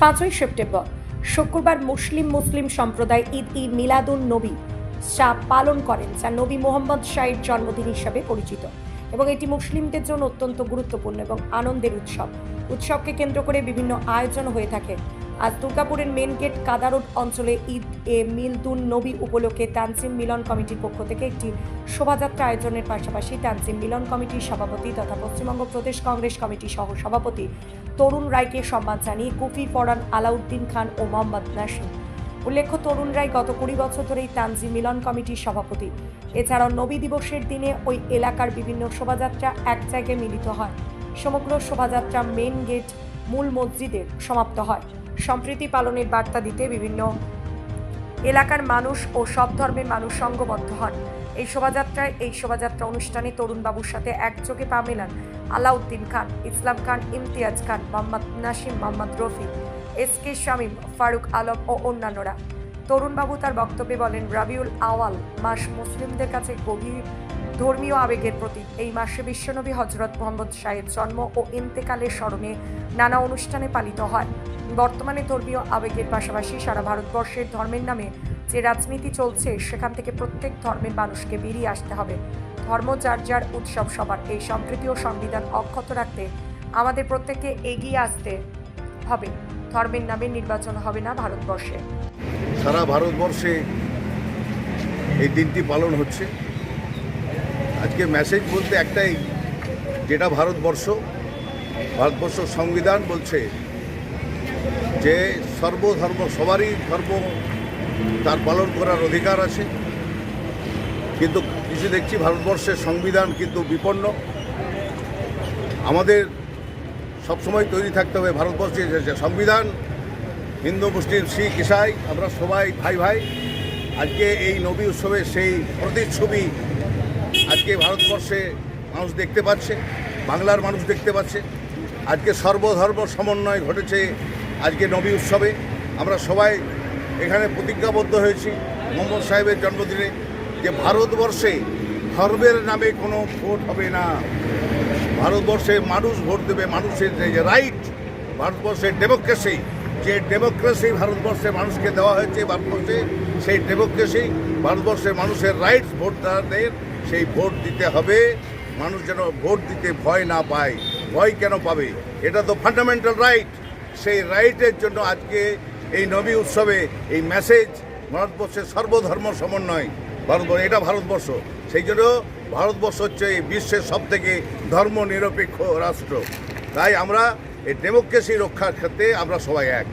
পাঁচই সেপ্টেম্বর, শুক্রবার মুসলিম মুসলিম সম্প্রদায় ঈদ ই মিলাদুল নবী শাহ পালন করেন, যা নবী মোহাম্মদ শাহের জন্মদিন হিসাবে পরিচিত। এবং এটি মুসলিমদের জন্য অত্যন্ত গুরুত্বপূর্ণ এবং আনন্দের উৎসব। উৎসবকে কেন্দ্র করে বিভিন্ন আয়োজন হয়ে থাকে। আজ দুর্গাপুরের মেন গেট কাদারোড অঞ্চলে ঈদ এ মিলদুন নবী উপলক্ষে তানজিম মিলন কমিটির পক্ষ থেকে একটি শোভাযাত্রা আয়োজনের পাশাপাশি তানজিম মিলন কমিটির সভাপতি তথা পশ্চিমবঙ্গ প্রদেশ কংগ্রেস কমিটির সহ সভাপতি তরুণ রায়কে সম্মান জানিয়ে কুফি পরান আলাউদ্দিন খান ও মোহাম্মদ নাসিম উল্লেখ্য, তরুণ রায় গত কুড়ি বছর ধরেই তানজিম মিলন কমিটির সভাপতি। এছাড়াও নবী দিবসের দিনে ওই এলাকার বিভিন্ন শোভাযাত্রা এক জায়গায় মিলিত হয়। সমগ্র শোভাযাত্রা মেন গেট মূল মসজিদের সমাপ্ত হয়। সম্প্রীতি পালনের বার্তা দিতে বিভিন্ন এলাকার মানুষ ও সব ধর্মের মানুষ সঙ্গবদ্ধ হন। এই শোভাযাত্রায়, এই শোভাযাত্রা অনুষ্ঠানে তরুণবাবুর সাথে একযোগে পা মেলান আলাউদ্দিন খান, ইসলাম খান, ইমতিয়াজ খান, মোহাম্মদ নাসিম, মোহাম্মদ রফি এস কে শামীম, ফারুক আলম ও অন্যান্যরা। তরুণবাবু তার বক্তব্যে বলেন, রাবিউল আওয়াল, মাস মুসলিমদের কাছে গভীর ধর্মীয় আবেগের প্রতীক এই মাসে বিশ্বনবী হজরত মোহাম্মদ শাহের জন্ম ও ইন্তেকালের স্মরণে নানা অনুষ্ঠানে পালিত হয় বর্তমানে ধর্মীয় আবেগের পাশাপাশি সারা ভারতবর্ষের ধর্মের নামে যে রাজনীতি চলছে, সেখান থেকে প্রত্যেক ধর্মের মানুষকে বেরিয়ে আসতে হবে। ধর্ম যার যার উৎসব সবার। এই সম্প্রীতি ও সংবিধান অক্ষত রাখতে আমাদের প্রত্যেককে এগিয়ে আসতে হবে। ধর্মের নামে নির্বাচন হবে না ভারতবর্ষে। সারা ভারতবর্ষে এই দিনটি পালন হচ্ছে। আজকে মেসেজ বলতে একটাই, যেটা ভারতবর্ষ ভারতবর্ষ সংবিধান বলছে যে সর্বধর্ম, সবারই ধর্ম তার পালন করার অধিকার আছে। কিন্তু কিছু দেখছি ভারতবর্ষের সংবিধান কিন্তু বিপন্ন। আমাদের সবসময় তৈরি থাকতে হবে ভারতবর্ষের যে সংবিধান। হিন্দু, মুসলিম, শিখ, ইসাই, আমরা সবাই ভাই ভাই। আজকে এই নবী উৎসবের সেই প্রতিচ্ছবি আজকে ভারতবর্ষে মানুষ দেখতে পাচ্ছে, বাংলার মানুষ দেখতে পাচ্ছে। আজকে সর্বধর্ম সমন্বয় ঘটেছে আজকে নবী উৎসবে। আমরা সবাই এখানে প্রতিজ্ঞাবদ্ধ হয়েছি মোহাম্মদ সাহেবের জন্মদিনে যে ভারতবর্ষে ধর্মের নামে কোনো ভোট হবে না। ভারতবর্ষে মানুষ ভোট দেবে, মানুষের যে রাইট ভারতবর্ষের ডেমোক্রেসি যে ডেমোক্রেসি ভারতবর্ষের মানুষকে দেওয়া হয়েছে ভারতবর্ষে, সেই ডেমোক্রেসি ভারতবর্ষের মানুষের রাইটস ভোটারদের সেই ভোট দিতে হবে। মানুষ যেন ভোট দিতে ভয় না পায়। ভয় কেন পাবে? এটা তো ফান্ডামেন্টাল রাইট সেই রাইটের জন্য আজকে এই নবী উৎসবে এই মেসেজ ভারতবর্ষের সর্বধর্ম সমন্বয়। ভারতবর্ষ, এটা ভারতবর্ষ। সেই জন্য ভারতবর্ষ হচ্ছে এই বিশ্বের সব থেকে ধর্ম নিরপেক্ষ রাষ্ট্র। তাই আমরা এই ডেমোক্রেসি রক্ষার ক্ষেত্রে আমরা সবাই এক।